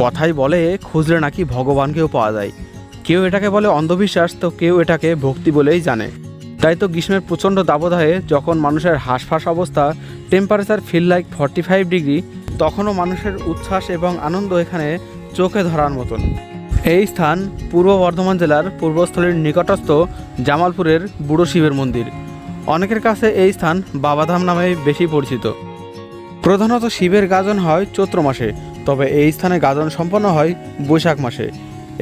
কথাই বলে, খুঁজলে নাকি ভগবানকেও পাওয়া যায়। কেউ এটাকে বলে অন্ধবিশ্বাস, তো কেউ এটাকে ভক্তি বলেই জানে। তাই তো গ্রীষ্মের প্রচণ্ড দাবদাহে যখন মানুষের হাঁসফাঁস অবস্থা temperature feel like forty five degree তখনও মানুষের উচ্ছ্বাস এবং আনন্দ এখানে চোখে ধরার মতন। এই স্থান পূর্ব বর্ধমান জেলার পূর্বস্থলীর নিকটস্থ জামালপুরের বুড়ো শিবের মন্দির। অনেকের কাছে এই স্থান বাবাধাম নামে বেশি পরিচিত। প্রধানত শিবের গাজন হয় চৈত্র মাসে। তবে এই স্থানে গাজন সম্পন্ন হয় বৈশাখ মাসে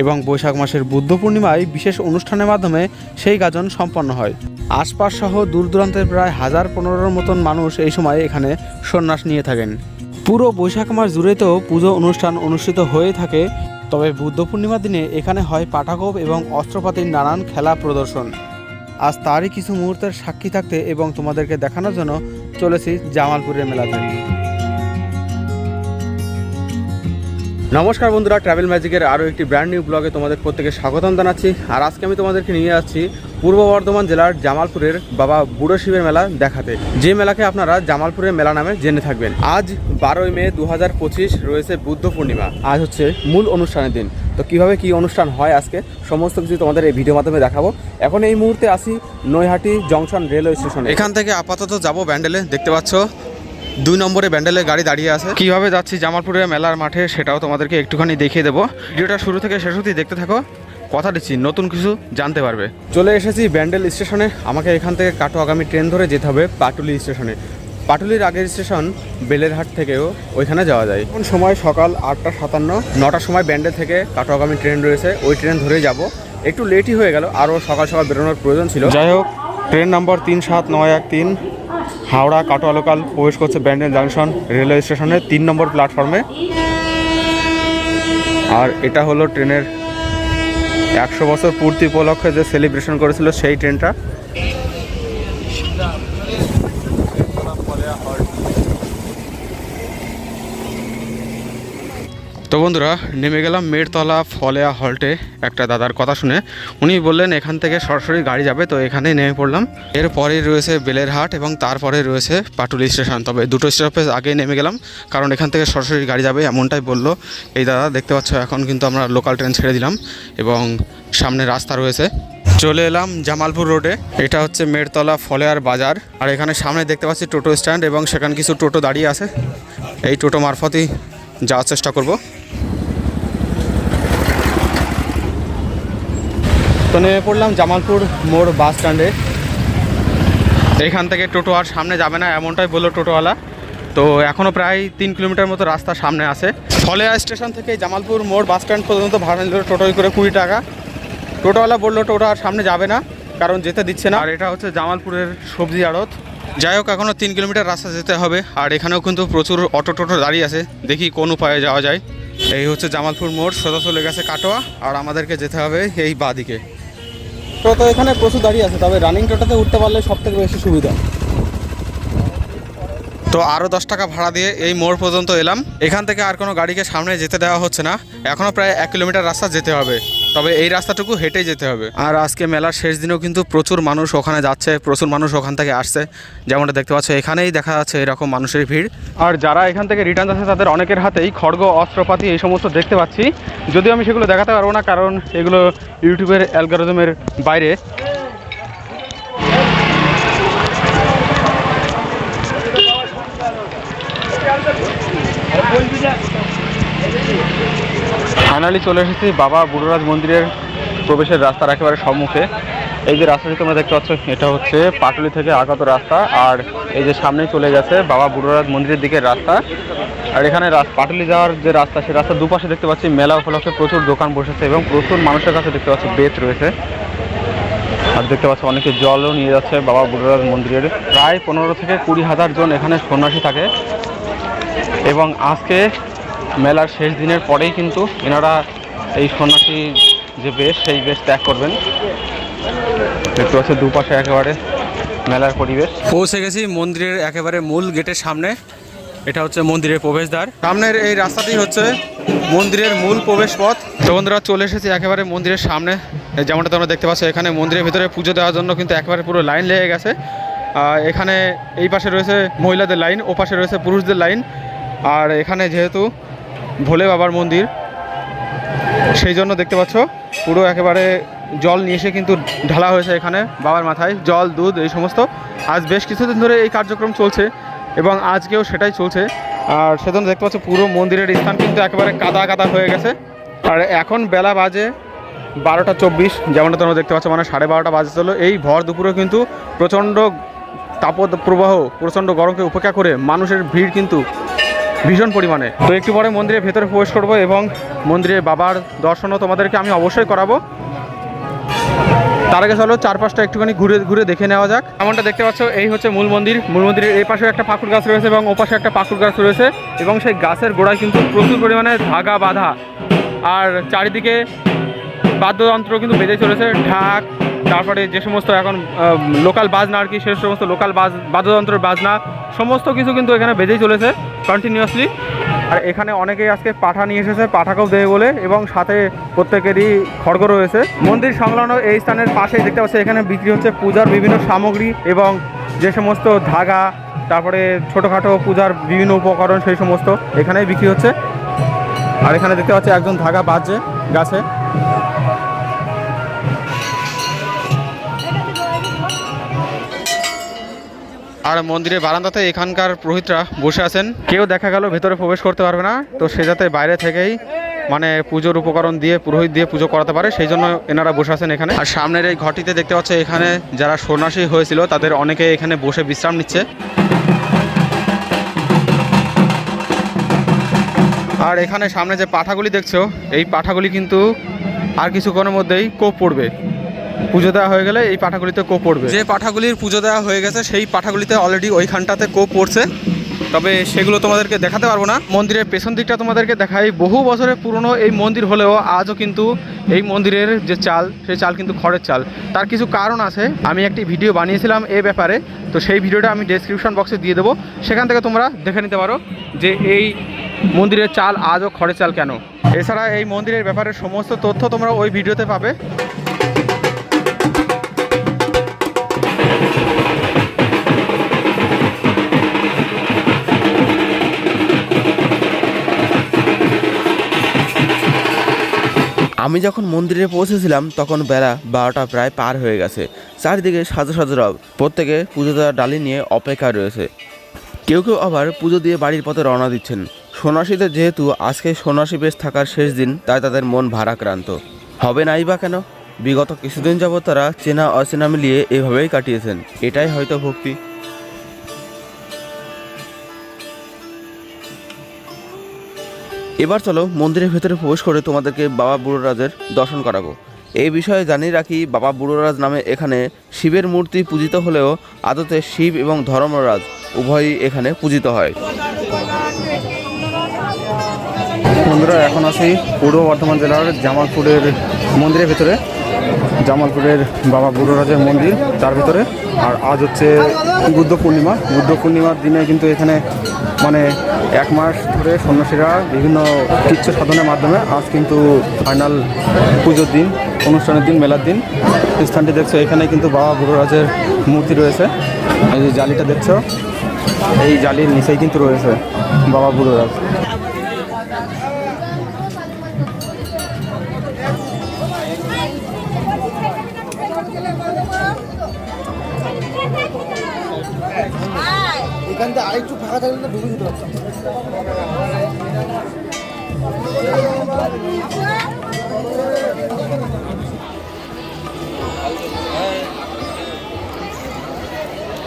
এবং বৈশাখ মাসের বুদ্ধ পূর্ণিমায় বিশেষ অনুষ্ঠানের মাধ্যমে সেই গাজন সম্পন্ন হয়। আশপাশ সহ দূর দূরান্তের প্রায় হাজার পনেরোর মতন মানুষ এই সময় এখানে সন্ন্যাস নিয়ে থাকেন। পুরো বৈশাখ মাস জুড়ে তো পুজো অনুষ্ঠান অনুষ্ঠিত হয়ে থাকে, তবে বুদ্ধ পূর্ণিমার দিনে এখানে হয় পাঠাকোপ এবং অস্ত্রপাতির নানান খেলা প্রদর্শন। আজ তারই কিছু মুহূর্তের সাক্ষী থাকতে এবং তোমাদেরকে দেখানোর জন্য চলেছি জামালপুরের মেলাতে। নমস্কার বন্ধুরা ট্রাভেল ম্যাজিকের আরও একটি ব্র্যান্ড নিউ ব্লগে তোমাদের প্রত্যেকে স্বাগতম জানাচ্ছি। আর আজকে আমি তোমাদেরকে নিয়ে যাচ্ছি পূর্ব বর্ধমান জেলার জামালপুরের বাবা বুড়ো শিবের মেলা দেখাতে। যে মেলাকে আপনারা জামালপুরের মেলা নামে জেনে থাকবেন। আজ বারোই মে দু হাজার পঁচিশ রয়েছে বুদ্ধ পূর্ণিমা। আজ হচ্ছে মূল অনুষ্ঠানের দিন। তো কীভাবে কি অনুষ্ঠান হয় আজকে? সমস্ত কিছু তোমাদের এই ভিডিও মাধ্যমে দেখাবো। এখন এই মুহূর্তে আসি নৈহাটি জংশন রেলওয়ে স্টেশনে। এখান থেকে আপাতত যাব ব্যান্ডেলে, দেখতে পাচ্ছ? দুই নম্বরে ব্যান্ডেলে গাড়ি দাঁড়িয়ে আছে। কীভাবে যাচ্ছি জামালপুরের মেলার মাঠে সেটাও তোমাদেরকে একটুখানি দেখিয়ে দেবো। ভিডিওটা শুরু থেকে শেষ অবধি দেখতে থাকো। কথা দিচ্ছি নতুন কিছু জানতে পারবে। চলে এসেছি ব্যান্ডেল স্টেশনে। আমাকে এখান থেকে কাটো আগামী ট্রেন ধরে যেতে হবে পাটুলি স্টেশনে। পাটুলির আগের স্টেশন বেলেরহাট থেকেও ওইখানে যাওয়া যায়। এখন সময় সকাল আটটা সাতান্ন নটার সময় ব্যান্ডেল থেকে কাটোয়াগামী ট্রেন রয়েছে। ওই ট্রেন ধরেই যাব। একটু লেটই হয়ে গেল। আরও সকাল সকাল বেরোনোর প্রয়োজন ছিল। যাই হোক ট্রেন নম্বর তিন সাত নয় এক তিন। হাওড়া কাটোয়া লোকাল প্রবেশ করছে ব্যান্ডেল জাংশন রেলওয়ে স্টেশনের তিন নম্বর প্ল্যাটফর্মে। আর এটা হলো ট্রেনের একশো বছর পূর্তি উপলক্ষে যে সেলিব্রেশন করেছিল সেই ট্রেনটা। তো বন্ধুরা, নেমে গেলাম মেড়তলা ফলেয়া হল্টে একটা দাদার কথা শুনে। উনি বললেন, এখান থেকে সরাসরি গাড়ি যাবে। তো এখানেই নেমে পড়লাম। এরপরেই রয়েছে বেলেরহাট এবং তারপরে রয়েছে পাটুলি স্টেশন। তবে দুটো স্টপেজ আগে নেমে গেলাম, কারণ এখান থেকে সরাসরি গাড়ি যাবে এমনটাই বলল এই দাদা। দেখতে পাচ্ছ, এখন কিন্তু আমরা লোকাল ট্রেন ছেড়ে দিলাম এবং সামনে রাস্তা রয়েছে। চলে এলাম জামালপুর রোডে এটা হচ্ছে মেড়তলা ফলেয়ার বাজার। আর এখানে সামনে দেখতে পাচ্ছি টোটো স্ট্যান্ড এবং সেখানে কিছু টোটো দাঁড়িয়ে আছে। এই টোটো মারফতই যাওয়ার চেষ্টা করব। নেমে পড়লাম জামালপুর মোড় বাস স্ট্যান্ডে। এখান থেকে টোটো আর সামনে যাবে না, এমনটাই বলল টোটোওয়ালা। তো এখনও প্রায় তিন কিলোমিটার মতো রাস্তা সামনে আছে। ফলেয়া স্টেশন থেকে জামালপুর মোড় বাস স্ট্যান্ড পর্যন্ত ভাড়া নিল টোটোয় করে কুড়ি টাকা। টোটোওয়ালা বলল, টোটো আর সামনে যাবে না, কারণ যেতে দিচ্ছে না। আর এটা হচ্ছে জামালপুরের সবজি আড়ত। যাই হোক এখনও তিন কিলোমিটার রাস্তা যেতে হবে, আর এখানেও কিন্তু প্রচুর অটো টোটো দাঁড়িয়ে আছে। দেখি কোন উপায়ে যাওয়া যায়। এই হচ্ছে জামালপুর মোড় সোজা চলে গেছে কাটোয়া, আর আমাদেরকে যেতে হবে এই বাঁ দিকে টোটো এখানে প্রচুর দাঁড়িয়ে আছে, তবে রানিং টোটোতে উঠতে পারলে সব থেকে বেশি সুবিধা। তো আরও দশ টাকা ভাড়া দিয়ে এই মোড় পর্যন্ত এলাম। এখান থেকে আর কোনো গাড়িকে সামনে যেতে দেওয়া হচ্ছে না। এখনও প্রায় এক কিলোমিটার রাস্তা যেতে হবে। তবে এই রাস্তাটুকু হেঁটেই যেতে হবে। আর আজকে মেলার শেষ দিনেও কিন্তু প্রচুর মানুষ ওখানে যাচ্ছে, প্রচুর মানুষ ওখান থেকে আসছে। যেমনটা দেখতে পাচ্ছ, এখানেই দেখা যাচ্ছে এরকম মানুষের ভিড়। আর যারা এখান থেকে রিটার্ন যাচ্ছে, তাদের অনেকের হাতেই খড়গ, অস্ত্রপাতি এই সমস্ত দেখতে পাচ্ছি। যদিও আমি সেগুলো দেখাতে পারব না, কারণ এগুলো ইউটিউবের অ্যালগোরিদমের বাইরে। ফাইনালি চলে এসেছি বাবা বুড়োরাজ মন্দিরের প্রবেশের রাস্তার একেবারে সম্মুখে। এই যে রাস্তাটি তোমরা দেখতে পাচ্ছ, এটা হচ্ছে পাটুলি থেকে আগত রাস্তা, আর এই যে সামনেই চলে গেছে বাবা বুড়োরাজ মন্দিরের দিকের রাস্তা। আর এখানে পাটুলি যাওয়ার যে রাস্তা সেই রাস্তার দুপাশে দেখতে পাচ্ছি মেলা উপলক্ষে প্রচুর দোকান বসেছে এবং প্রচুর মানুষের কাছে দেখতে পাচ্ছি বেত রয়েছে। আর দেখতে পাচ্ছি অনেকে জলও নিয়ে যাচ্ছে বাবা বুড়োরাজ মন্দিরের। প্রায় পনেরো থেকে কুড়ি হাজার জন এখানে সন্ন্যাসী থাকে। এবং আজকে মেলার শেষ দিনের পরেই কিন্তু এনারা এই সন্ন্যাসী যে বেশ, সেই বেশ ত্যাগ করবেন। দেখতে পাচ্ছি দুপাশে একেবারে মেলার পরিবেশ। পৌঁছে গেছি মন্দিরের একেবারে মূল গেটের সামনে। এটা হচ্ছে মন্দিরের প্রবেশদ্বার। সামনের এই রাস্তাটি হচ্ছে মন্দিরের মূল প্রবেশ পথ তো বন্ধুরা, চলে এসেছি একেবারে মন্দিরের সামনে। যেমনটা তোমরা দেখতে পাচ্ছ, এখানে মন্দিরের ভিতরে পুজো দেওয়ার জন্য কিন্তু একেবারে পুরো লাইন লেগে গেছে। এখানে এই পাশে রয়েছে মহিলাদের লাইন ও পাশে রয়েছে পুরুষদের লাইন। আর এখানে যেহেতু ভোলে বাবার মন্দির। সেই জন্য দেখতে পাচ্ছ, পুরো একেবারে জল নিয়ে এসে কিন্তু ঢালা হয়েছে এখানে বাবার মাথায়। জল, দুধ, এই সমস্ত। আজ বেশ কিছুদিন ধরে এই কার্যক্রম চলছে এবং আজকেও সেটাই চলছে। আর সেজন্য দেখতে পাচ্ছ, পুরো মন্দিরের স্থান কিন্তু একেবারে কাদা কাদা হয়ে গেছে। আর এখন বেলা বাজে বারোটা চব্বিশ, যেমনটা তোমরা দেখতে পাচ্ছ মানে সাড়ে বারোটা বাজে চলো এই ভর দুপুরে কিন্তু প্রচণ্ড তাপদ প্রবাহ প্রচণ্ড গরমকে উপেক্ষা করে মানুষের ভিড় কিন্তু ভীষণ পরিমাণে। তো একটু পরে মন্দিরের ভেতরে প্রবেশ করব এবং মন্দিরের বাবার দর্শনও তোমাদেরকে আমি অবশ্যই করাবো। তার আগে চলো, চারপাশটা একটুখানি ঘুরে ঘুরে দেখে নেওয়া যাক। এমনটা দেখতে পাচ্ছ, এই হচ্ছে মূল মন্দির। মূল মন্দিরের এই পাশে একটা পাকুর গাছ রয়েছে এবং ওপাশে একটা পাকুড় গাছ রয়েছে এবং সেই গাছের গোড়ায় কিন্তু প্রচুর পরিমাণে ধাগা বাঁধা। আর চারিদিকে বাদ্যযন্ত্র কিন্তু বেজে চলেছে, ঢাক, তারপরে যে সমস্ত এখন লোকাল বাজনা আর কি, সে সমস্ত লোকাল বাজ, বাদ্যযন্ত্রের বাজনা, সমস্ত কিছু কিন্তু এখানে বেজেই চলেছে। কন্টিনিউয়াসলি আর এখানে অনেকেই আজকে পাঠা নিয়ে এসেছে, পাঠাকেও দেবে বলে, এবং সাথে প্রত্যেকেরই খড়গ রয়েছে। মন্দির সংলগ্ন এই স্থানের পাশেই দেখতে পাচ্ছি, এখানে বিক্রি হচ্ছে পূজার বিভিন্ন সামগ্রী এবং যে সমস্ত ধাগা, তারপরে ছোটোখাটো পূজার বিভিন্ন উপকরণ সেই সমস্ত এখানেই বিক্রি হচ্ছে। আর এখানে দেখতে পাচ্ছি একজন ধাগা বাজছে গাছে। আর মন্দিরের বারান্দাতে এখানকার পুরোহিতরা বসে আছেন। কেউ দেখা গেল, ভেতরে প্রবেশ করতে পারবে না। তো সে যাতে বাইরে থেকেই মানে পুজোর উপকরণ দিয়ে, পুরোহিত দিয়ে পুজো করাতে পারে, সেই জন্য এনারা বসে আছেন এখানে। আর সামনের এই ঘরটিতে দেখতে পাচ্ছে, এখানে যারা সন্ন্যাসী হয়েছিল, তাদের অনেকে এখানে বসে বিশ্রাম নিচ্ছে। আর এখানে সামনে যে পাঠাগুলি দেখছ, এই পাঠাগুলি কিন্তু আর কিছুক্ষণের মধ্যেই কোপ পড়বে। পুজো দেওয়া হয়ে গেলে এই পাঠাগুলিতে কোপ পড়বে? যে পাঠাগুলির পুজো দেওয়া হয়ে গেছে সেই পাঠাগুলিতে অলরেডি ওইখানটাতে কোপ পড়ছে। তবে সেগুলো তোমাদেরকে দেখাতে পারব না। মন্দিরের পেছন দিকটা তোমাদেরকে দেখাই। বহু বছরের পুরনো এই মন্দির হলেও আজও কিন্তু এই মন্দিরের যে চাল সেই চাল কিন্তু খড়ের চাল। তার কিছু কারণ আছে। আমি একটি ভিডিও বানিয়েছিলাম এ ব্যাপারে। তো সেই ভিডিওটা আমি ডেসক্রিপশন বক্সে দিয়ে দেবো। সেখান থেকে তোমরা দেখে নিতে পারো যে এই মন্দিরের চাল আজও খড়ের চাল কেন। এছাড়া এই মন্দিরের ব্যাপারে সমস্ত তথ্য তোমরা ওই ভিডিওতে পাবে। আমি যখন মন্দিরে পৌঁছেছিলাম, তখন বেলা বারোটা প্রায় পার হয়ে গেছে। চারিদিকে সাজো সাজো রব। প্রত্যেকে পুজো দেওয়ার ডালি নিয়ে অপেক্ষা রয়েছে। কেউ কেউ আবার পুজো দিয়ে বাড়ির পথে রওনা দিচ্ছেন। সন্ন্যাসীদের যেহেতু আজকে সন্ন্যাসী বেশ থাকার শেষ দিন, তাই তাদের মন ভারাক্রান্ত। হবে নাই বা কেন? বিগত কিছুদিন যাবত তারা চেনা অচেনা মিলিয়ে এভাবেই কাটিয়েছেন। এটাই হয়তো ভক্তি। এবার চলো মন্দিরের ভেতরে প্রবেশ করে তোমাদেরকে বাবা বুড়োরাজের দর্শন করাবো। এই বিষয়ে জানিয়ে রাখি, বাবা বুড়োরাজ নামে এখানে শিবের মূর্তি পূজিত হলেও আদতে শিব এবং ধর্মরাজ উভয়ই এখানে পূজিত হয়। বন্ধুরা, এখন আছি পূর্ব বর্ধমান জেলার জামালপুরের মন্দিরের ভেতরে। জামালপুরের বাবা বুড়োরাজের মন্দির, তার ভিতরে। আর আজ হচ্ছে বুদ্ধ পূর্ণিমা। বুদ্ধ পূর্ণিমার দিনে কিন্তু এখানে মানে এক মাস ধরে সন্ন্যাসীরা বিভিন্ন কিচ্ছু সাধনের মাধ্যমে আজ কিন্তু ফাইনাল পুজোর দিন, অনুষ্ঠানের দিন, মেলার দিন। স্থানটি দেখছ, এখানে কিন্তু বাবা বুড়োরাজের মূর্তি রয়েছে। এই যে জালিটা দেখছ, এই জালির নিচেই কিন্তু রয়েছে বাবা বুড়োরাজ। এখানটা আরেকটু ফাঁকা থাকলে না ঢুকে যেতে পারতাম।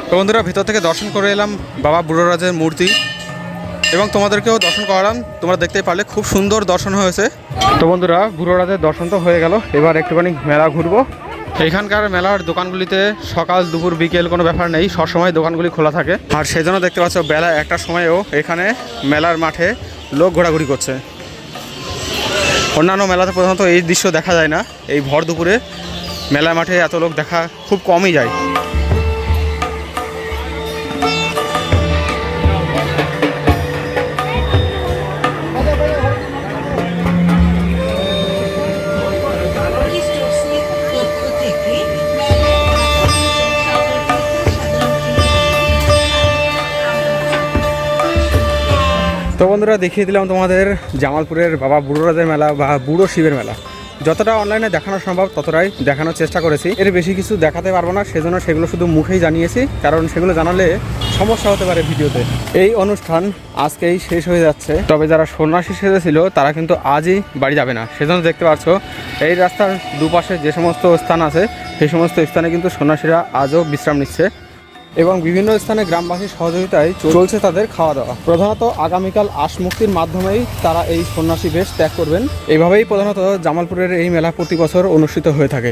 তো বন্ধুরা ভিতর থেকে দর্শন করে এলাম বাবা বুড়োরাজের মূর্তি এবং তোমাদেরকেও দর্শন করালাম। তোমরা দেখতে পারলে খুব সুন্দর দর্শন হয়েছে। তো বন্ধুরা বুড়োরাজের দর্শন তো হয়ে গেল। এবার একটুখানি মেলা ঘুরবো। এখানকার মেলার দোকানগুলিতে সকাল, দুপুর, বিকেল কোনো ব্যাপার নেই সবসময় দোকানগুলি খোলা থাকে। আর সেজন্য দেখতে পাচ্ছ, বেলা একটা সময়েও এখানে মেলার মাঠে লোক ঘোরাঘুরি করছে। অন্যান্য মেলাতে প্রধানত এই দৃশ্য দেখা যায় না। এই ভর দুপুরে মেলার মাঠে এত লোক দেখা খুব কমই যায়। তো বন্ধুরা, দেখিয়ে দিলাম তোমাদের জামালপুরের বাবা বুড়ো রাজের মেলা বা বুড়ো শিবের মেলা। যতটা অনলাইনে দেখানো সম্ভব, ততটাই দেখানোর চেষ্টা করেছি। এর বেশি কিছু দেখাতে পারব না, সেজন্য সেগুলো শুধু মুখেই জানিয়েছি, কারণ সেগুলো জানালে সমস্যা হতে পারে ভিডিওতে। এই অনুষ্ঠান আজকেই শেষ হয়ে যাচ্ছে। তবে যারা সন্ন্যাসী সেজেছিল, তারা কিন্তু আজই বাড়ি যাবে না। সেজন্য দেখতে পাচ্ছ, এই রাস্তার দুপাশে যে সমস্ত স্থান আছে, সেই সমস্ত স্থানে কিন্তু সন্ন্যাসীরা আজও বিশ্রাম নিচ্ছে। এবং বিভিন্ন স্থানে গ্রামবাসীর সহযোগিতায় চলছে তাদের খাওয়া দাওয়া। প্রধানত আগামীকাল আশ মুক্তির মাধ্যমেই তারা এই সন্ন্যাসী বেশ ত্যাগ করবেন। এইভাবেই প্রধানত জামালপুরের এই মেলা প্রতি বছর অনুষ্ঠিত হয়ে থাকে।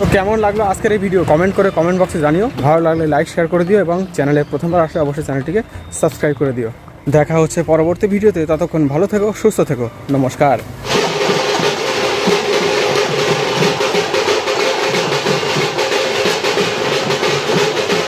তো কেমন লাগল আজকের এই ভিডিও? কমেন্ট করে কমেন্ট বক্সে জানিও। ভালো লাগলে লাইক, শেয়ার করে দিও এবং চ্যানেলে প্রথমবার আসলে অবশ্যই চ্যানেলটিকে সাবস্ক্রাইব করে দিও। দেখা হচ্ছে পরবর্তী ভিডিওতে। ততক্ষণ ভালো থেকো, সুস্থ থেকো। নমস্কার।